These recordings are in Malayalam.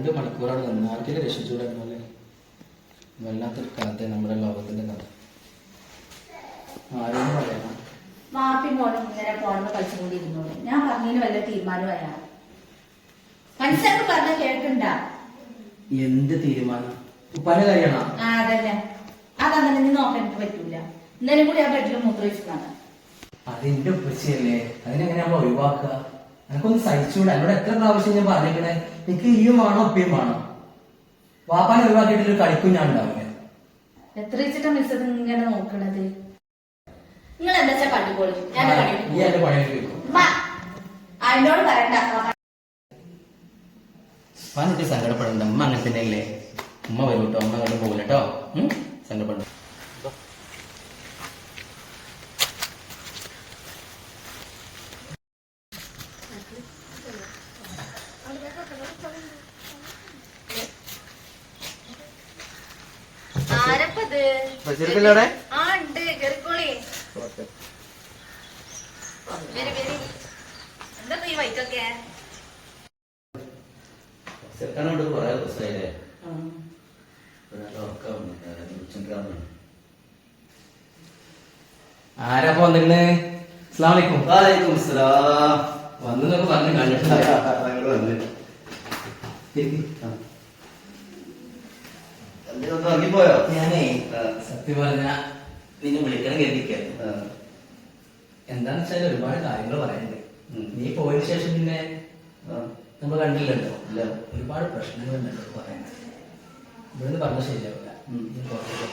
രണ്ട് മണിക്കൂറാണ് നന്നാക്കി ആർക്കെങ്കിലും രക്ഷിച്ചുകൂടെ പോലെ വല്ലാത്തൊരു കഥ നമ്മുടെ ലോകത്തിന്റെ കഥ. ആരോടും പറയാം മാപ്പി മോനും ഇങ്ങനെ പോണെന്ന് കളിച്ചുകൊണ്ടിരുന്നോളൂ. ഞാൻ പറഞ്ഞതിന് വല്ല തീരുമാനമായാ? മനസ്സിലാക്കി പറഞ്ഞ കേൾക്കണ്ട? എന്ത് തീരുമാനം? പല കാര്യമാണോ? അതന്നെ. അതങ്ങനെ നോക്കാൻ എനിക്ക് പറ്റൂല. ഇന്നലെ കൂടി ആ ബെഡിൽ മൂത്ര വെച്ചു അതെന്റെ ഉപ്പച്ചയല്ലേ? അതിനെങ്ങനെയാ നമ്മൾ ഒഴിവാക്കുക? എനിക്കൊന്ന് സഹിച്ചുകൂടെ എന്നോട് എത്ര പ്രാവശ്യം ഞാൻ പറഞ്ഞിരിക്കണേ എനിക്ക് ഈയും വേണോ? ഉപ്പയും വേണോ? വാപ്പാനെ ഒഴിവാക്കിയിട്ട് ഒരു കളിക്കും ഞാൻ ഉണ്ടാവില്ല. എത്ര വെച്ചിട്ടാ ഇങ്ങനെ നോക്കണത്? നിങ്ങൾ എന്താ വെച്ചാ ഞാൻ അതിനോട് പറയണ്ട. സങ്കടപ്പെടണ്ട. ഉമ്മ അങ്ങനെ തന്നെയല്ലേ? ഉമ്മ വരൂട്ടോ അമ്മ ഉമ്മ അങ്ങോട്ട് പോകില്ല കേട്ടോ. സങ്കടപ്പെടണ്ട ആരപ്പത് ബഷീർക്കല്ലേ ആ ഉണ്ട്. കേറിക്കോളി. വരി വരി. എന്താ ഈ വൈക്കൊക്കെ? ചെറുക്കാനോട് കുറെ ദിവസമായില്ലേ ഒരാളുടെ ഉറക്കം ഉച്ചക്കാന്ന് ആരാ വന്നിരുന്നേ? അസ്ലാം വലൈക്കും വാലേക്കും സലാം വന്നതൊക്കെ പറഞ്ഞു കണ്ടിട്ടില്ല വന്ന്. ഇറങ്ങിപ്പോയോ ഞാനേ. സത്യം പറഞ്ഞ നിന്നെ വിളിക്കണം കരുതിക്കായിരുന്നു. എന്താന്ന് വെച്ചാൽ ഒരുപാട് കാര്യങ്ങൾ പറയാനുണ്ട് നീ പോയതിനു ശേഷം പിന്നെ. നമ്മൾ കണ്ടില്ലല്ലോ ഇല്ല. ഒരുപാട് പ്രശ്നങ്ങളുണ്ടല്ലോ പറയാൻ ഇവിടുന്ന് പറഞ്ഞ ശരിയാവില്ല. നീ പുറത്തേക്ക്.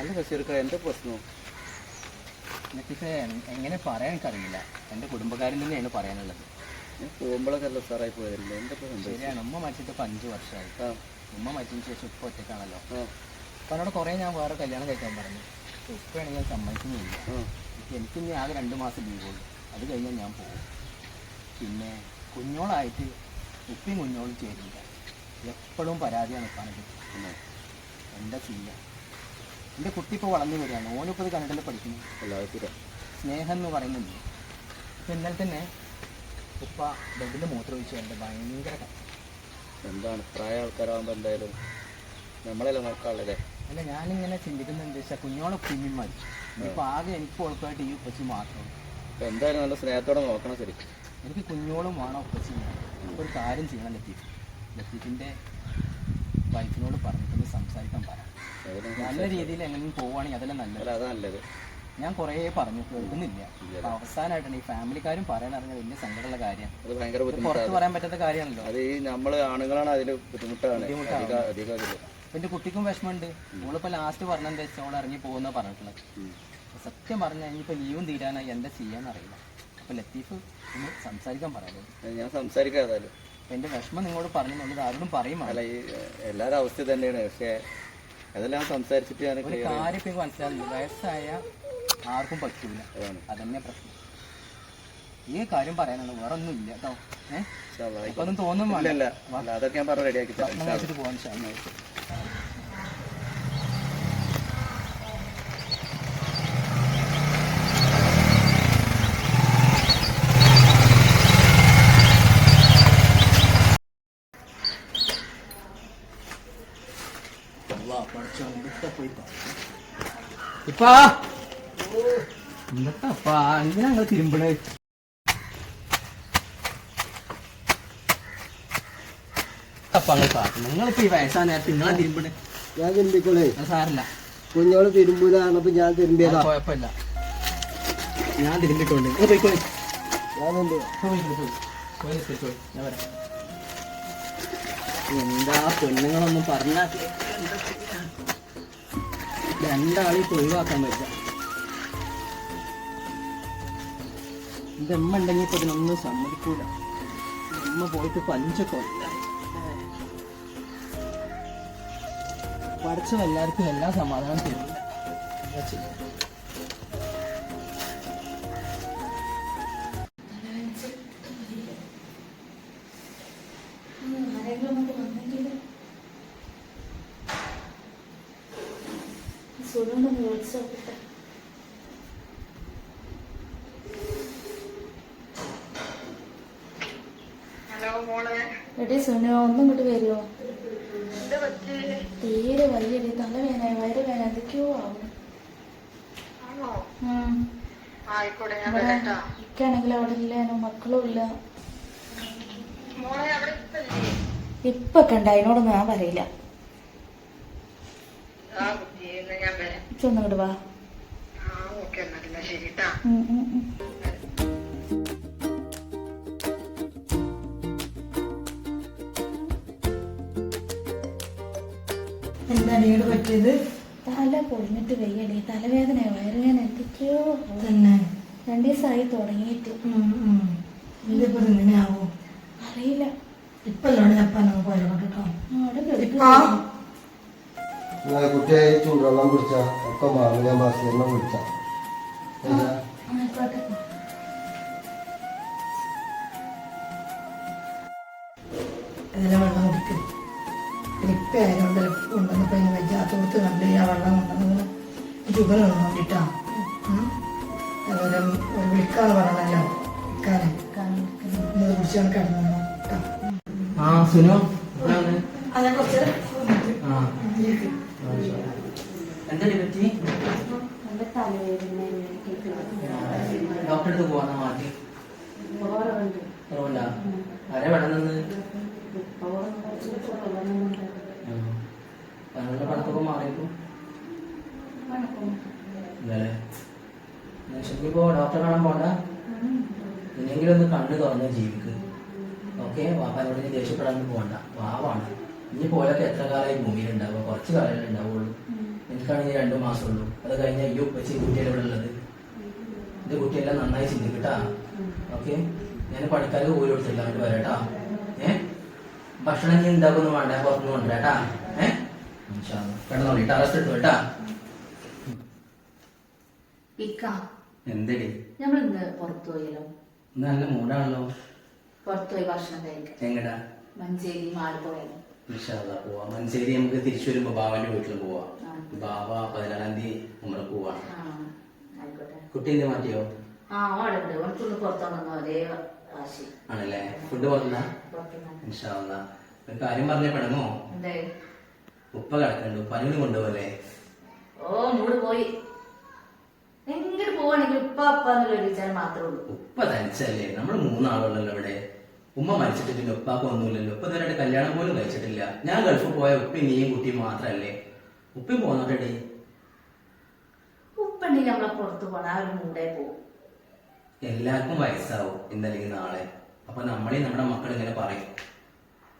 അല്ല ബഷീർക്ക എന്റെ പ്രശ്നം എനിക്കിപ്പോ എങ്ങനെ പറയാൻ എനിക്കറിയില്ല എന്റെ കുടുംബക്കാരൻ തന്നെയാണ് പറയാനുള്ളത് പോകുമ്പോഴൊക്കെ അല്ല സാറായി പോയതല്ലേ? എന്താ ഇപ്പൊ സംഭവിച്ചത്? ശരിയാണ്. ഉമ്മ മരിച്ചിട്ട് ഇപ്പം അഞ്ച് വർഷമായി. ഉമ്മ മരിച്ചതിന് ശേഷം ഇപ്പൊ ഒറ്റക്കാണല്ലോ അപ്പൊ എന്നോട് കുറെ ഞാൻ വേറെ കല്യാണം കഴിക്കാൻ പറഞ്ഞു. ഉപ്പയാണെങ്കിൽ ഞാൻ സമ്മതിക്കുന്നില്ല. ആ. എനിക്ക് ഇനി ആകെ രണ്ട് മാസം ലീവുള്ളൂ അത് കഴിഞ്ഞാൽ ഞാൻ പോകും. പിന്നെ കുഞ്ഞോളായിട്ട് ഉപ്പയും കുഞ്ഞോളും ചേരില്ല എപ്പോഴും പരാതിയാണ് എന്നാ, എന്താ ചെയ്യുക എന്റെ കുട്ടി ഇപ്പോൾ വളർന്നു വരികയാണ്. ഓനിപ്പോൾ ഇത് കണ്ടിട്ടല്ലേ പഠിക്കുന്നു. സ്നേഹം എന്ന് പറയുന്നുണ്ട് ഇപ്പം ഇന്നലെ തന്നെ ഉപ്പ ബെഡിൽ മൂത്രമൊഴിച്ചു എന്റെ ഭയങ്കര എന്താണ്? പ്രായ ആൾക്കാരാകുമ്പോൾ എന്തായാലും നമ്മളെല്ലാം നോക്കാനുള്ളതേ? അല്ല ഞാനിങ്ങനെ ചിന്തിക്കുന്നത് എന്താ വെച്ചാൽ കുഞ്ഞോളെ കുഞ്ഞും മതി ഇനിയിപ്പോൾ ആകെ എനിക്ക് ഉറപ്പായിട്ട് ഈ ഉപ്പച്ചി മാത്രം. എന്തായാലും നല്ല സ്നേഹത്തോടെ നോക്കണം ശരി എനിക്ക് കുഞ്ഞോളും വേണം ഉപ്പച്ചി ഒരു കാര്യം ചെയ്യണം ലത്തീഫ്. ലത്തീഫിന്റെ വൈഫിനോട് പറഞ്ഞിട്ടൊന്ന് സംസാരിക്കാൻ പറയാം നല്ല രീതിയിൽ എങ്ങനെയും പോവുകയാണെങ്കിൽ അതെല്ലാം നല്ലത്. അതാ നല്ലത്. ഞാൻ കുറേ പറഞ്ഞു കേൾക്കുന്നില്ല. അവസാനമായിട്ടാണ് ഈ ഫാമിലിക്കാരും പറയാൻ അറിഞ്ഞ വലിയ സങ്കടമുള്ള കാര്യം. പുറത്ത് പറയാൻ പറ്റാത്ത കാര്യമാണല്ലോ. അത് ഈ നമ്മൾ ആണുങ്ങളാണ് അതിൽ ബുദ്ധിമുട്ടാണ്. എന്റെ കുട്ടിക്കും വിഷമമുണ്ട്. നമ്മളിപ്പോ ലാസ്റ്റ് പറഞ്ഞെന്താ വെച്ചാൽ അവൾ ഇറങ്ങി പോകുന്ന പറഞ്ഞിട്ടുള്ളത്. സത്യം പറഞ്ഞാൽ ഇനിയിപ്പോ ലീവും തീരാനായി എന്താ ചെയ്യാന്ന് അറിയില്ല അപ്പൊ ലത്തീഫ് ഒന്ന് സംസാരിക്കാൻ പറയാലോ ഞാൻ സംസാരിക്കാം ഏതായാലും. എന്റെ വിഷമം നിങ്ങളോട് പറഞ്ഞെന്നുള്ളത് ആരോടും പറയും അല്ല ഈ അവസ്ഥ തന്നെയാണ് പക്ഷേ അതെല്ലാം സംസാരിച്ചിട്ട് ഞാൻ കാര്യം മനസ്സിലാവുന്നു വയസ്സായ ആർക്കും പറ്റൂല. അതാണ്. അതന്നെ പ്രശ്നം. ഈ കാര്യം പറയാനാണ് വേറെ ഒന്നും ഇല്ല കേട്ടോ ഏഹ് അല്ലാ. അപ്പൊ ഒന്നും തോന്നും ഇല്ല ഇല്ല അതൊക്കെ ഞാൻ പറഞ്ഞ് റെഡിയാക്കി പോകാൻ ഇപ്പാ! എന്തിനാ തിരുമ്പണേ? നിങ്ങളിപ്പോ ഈ വയസ്സാ നേരത്തെ നിങ്ങളെ തിരുമ്പണേ? ഞാൻ തിരുമ്പിക്കോളേ. കുഞ്ഞോൾ തിരുമ്പൂല പറഞ്ഞപ്പോ ഞാൻ തിരുമ്പിയതാ. കുഴപ്പമില്ല. ഞാൻ നിങ്ങൾ പോയിക്കോളി. നിസ്കരിച്ചോളി. ഞാൻ വരാം. എന്താ പെണ്ണുങ്ങളൊന്നും പറഞ്ഞാ എന്താ രണ്ടാളീ ഒഴിവാക്കാൻ പറ്റില്ല. അമ്മ ഉണ്ടെങ്കിൽ ഇപ്പൊ ഇതിനൊന്നും സമ്മതിക്കൂല. അമ്മ പോയിട്ട് പഞ്ച പഠിച്ചും എല്ലാവർക്കും എല്ലാ സമാധാനം തരില്ല സുഖം എടി സുനോ ഒന്നും ഇങ്ങോട്ട് വരുമോ തീരെ വയ്യടി തലവേന വയറുവേന എന്തൊക്കെയോ ആവും. ഉം. ആയിക്കോട്ടെ ഞാൻ ഇവിടെ വരട്ടാ. ഇക്കാണെങ്കിൽ അവിടെ ഇല്ല മക്കളും ഇല്ല. ഇപ്പൊ കണ്ട അതിനോടൊന്നും ഞാൻ പറയില്ല. ചെന്നിങ്ങോട്ട് വാ. ആ ഓക്കെ എന്നാ ശരി എന്താണ് ഈട് പറ്റിയത്? തല പൊളിഞ്ഞിട്ട് വയ്യടി. തലവേദന വയറുവേദന എന്തൊക്കെയോ. തന്നെ. രണ്ടു ദിവസമായി തുടങ്ങിയിട്ട്. ഇതിപ്പോ ഇങ്ങനെ ആവോ അറിയില്ല. ഇപ്പൊ അല്ലോടെ ജപ്പാനൊക്കെ പോയത് കേട്ടോ കുട്ടിയെ ചൂടുവെള്ളം കുടിച്ച ഒക്കെ മാറും. ഞാൻ ബസ്സിനെ കുടിച്ച വെള്ളം കുടിക്കും. ഇപ്പൊ ആയതുകൊണ്ട് കൊണ്ടുവന്നപ്പോ ഇനി വെജാത്തോട്ട് കണ്ടു ആ വെള്ളം കൊണ്ടുവന്നത് ഷുഗർ വേണ്ടിട്ടാ അതുപോലെ വിളിക്കാന്ന് പറഞ്ഞല്ലോ വിളിക്കാനെ ഇത് കുടിച്ചാണ് കിടന്നു കേട്ടോ ആ സുനോ എന്താണ്? അത് ഞാൻ കുറച്ച് ആ എന്താടി പറ്റി നല്ല തലവേദന ഡോക്ടറെ അടുത്ത് പോവാന്നാ മാറ്റി ഓറുണ്ട് കുറവില്ല ആരെ വേണം നിന്ന് പനകളുടെ പടത്തൊക്കെ മാറിയപ്പോ. ഇല്ലല്ലേ ശരിക്കും ഇപ്പോ ഡോക്ടറെ കാണാൻ പോണ്ട ഇനിയെങ്കിലും ഒന്ന് കണ്ണ് തുറന്ന് ജീവിക്ക്. ഓക്കെ? വാപ്പാനോട് ഇനി ദേഷ്യപ്പെടാനൊന്നും പോകണ്ട വാവാണ് ഇനി പോലൊക്കെ എത്ര കാലമായി ഭൂമിയിൽ ഉണ്ടാവുക കുറച്ച് കാലമല്ലേ ഉണ്ടാവുള്ളൂ. എനിക്കാണെങ്കിൽ രണ്ടു മാസം ഉള്ളൂ അത് കഴിഞ്ഞാൽ അയ്യോ വെച്ച് കുട്ടിയുടെ ഇവിടെ ഉള്ളത്? എന്റെ കുട്ടിയെല്ലാം നന്നായി ചിന്തിക്കട്ടാ. ഓക്കെ? ഞാൻ പണിക്കാർക്ക് പോയി കൊടുത്തില്ല അങ്ങോട്ട് വരട്ടാ. ഏഹ് ഭക്ഷണം ഇനി ഉണ്ടാക്കുന്നു വേണ്ട. പുറത്തുനിന്ന് കൊണ്ടുവരാട്ടാ. ഏ? കിടന്നോളി ടെറസ് ഇട്ടു കേട്ടാ. ഇക്ക. എന്തടി? നമ്മൾ ഇന്ന് പുറത്തു പോയല്ലോ. ഇന്ന് നല്ല മൂടാണല്ലോ പുറത്തു പോയി ഭക്ഷണം കഴിക്കാം എങ്ങടാ? മഞ്ചേരി പോവാം. നമുക്ക് തിരിച്ചു വരുമ്പോ ബാബാന്റെ വീട്ടിൽ പോവാം. ബാബ പതിനാറാം തീയതി നമ്മൾ പോവാം. കുട്ടീന്റെ മാറ്റിയോ? ആണല്ലേ? ഫുഡ് പോകുന്ന പുറത്തുനിന്ന് ഒരു കാര്യം പറഞ്ഞേ എന്തേ? ഉപ്പ കിടക്കണ്ടു പനിന് കൊണ്ടുപോലെ ഓ മൂട് പോയി. എങ്ങോട്ട് പോവാണെങ്കിൽ ഉപ്പ അപ്പ എന്നുള്ള വിചാരം മാത്രമേ ഉള്ളൂ. ഉപ്പ തനിച്ചല്ലേ? നമ്മൾ മൂന്നാളുള്ളല്ലോ ഇവിടെ. ഉമ്മ മരിച്ചിട്ട് പിന്നെ ഉപ്പാക്ക് ഒന്നുമില്ലല്ലോ. ഉപ്പ ഇതുവരെ കല്യാണം പോലും കഴിച്ചിട്ടില്ല. ഞാൻ ഗൾഫിൽ പോയ ഉപ്പ നീയും കുട്ടിയും മാത്രല്ലേ ഉപ്പയും പോന്നോട്ടെടി. ഉപ്പുണ്ടെങ്കിൽ നമ്മളെ പുറത്തു പോണ. ആ ഒരു മൂടേ പോകും എല്ലാവർക്കും വയസ്സാവും ഇന്നല്ലെങ്കിൽ നാളെ. അപ്പൊ നമ്മളീ നമ്മുടെ മക്കൾ ഇങ്ങനെ പറയും.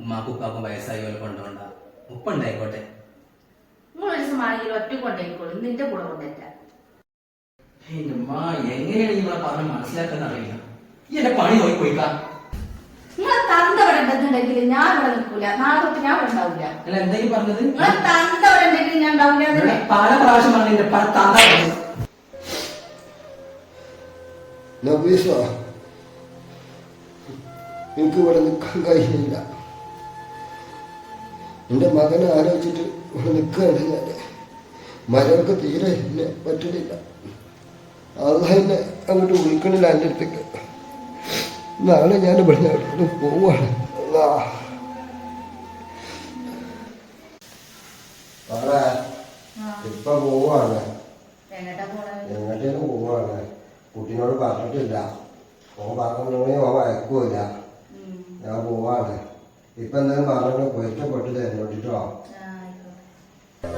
ഉമ്മാക്കും ഉപ്പാക്കും വയസ്സായി പോലെ കൊണ്ടുപോണ്ട ഉപ്പ ഉണ്ടായിക്കോട്ടെ നിങ്ങൾ ഒരു ദിവസം ആണെങ്കിൽ ഒറ്റ കൊണ്ടേക്കോളൂ നിന്റെ കൂടെ കൊണ്ടേറ്റ എന്റെ ഉമ്മ എങ്ങനെയാണ് നിങ്ങളെ പറഞ്ഞ് മനസ്സിലാക്കുന്ന അറിയില്ല. ഈ എന്റെ പണി നോക്കി പോയിക്കാ. നിങ്ങളെ തന്ത ഇവിടെ ഉണ്ടെന്നുണ്ടെങ്കിൽ ഞാൻ ഇവിടെ നിൽക്കൂല. നാളെ തൊട്ട് ഞാൻ ഇവിടെ ഉണ്ടാവില്ല അല്ല പറഞ്ഞത്? നിങ്ങളെ തന്ത ഇവിടെ ഉണ്ടെങ്കിൽ ഞാൻ ഉണ്ടാവില്ല ഇവിടെ എന്നല്ലേ? പല പ്രാവശ്യമാണ് പറഞ്ഞു എന്റെ പല താന്ത പറഞ്ഞു. നബീസ എനിക്ക് ഇവിടെ നിൽക്കാൻ കഴിയില്ല എന്റെ മകനെ ആലോചിച്ചിട്ട് നിൽക്കുകയാണ് ഞാൻ. മരമൊക്കെ തീരെ എന്നെ പറ്റുന്നില്ല അല്ല എന്നെ അങ്ങോട്ട് വിളിക്കണില്ല എന്റെ അടുത്തേക്ക്. നാളെ ഞാൻ ഇവിടെ നിന്ന് പോവാണ്. ഇപ്പൊ പോവാണ്. എങ്ങോട്ടേലും പോവാണ്. കുട്ടീനോട് പറഞ്ഞിട്ടില്ല. ഓ പറഞ്ഞു ഓ വഴക്കൂല. ഞാൻ പോവാണ്. ഇപ്പൊ എന്തെങ്കിലും പറഞ്ഞു പൊരുത്തപ്പെട്ട് തരുന്നുണ്ടിട്ടോ ആ,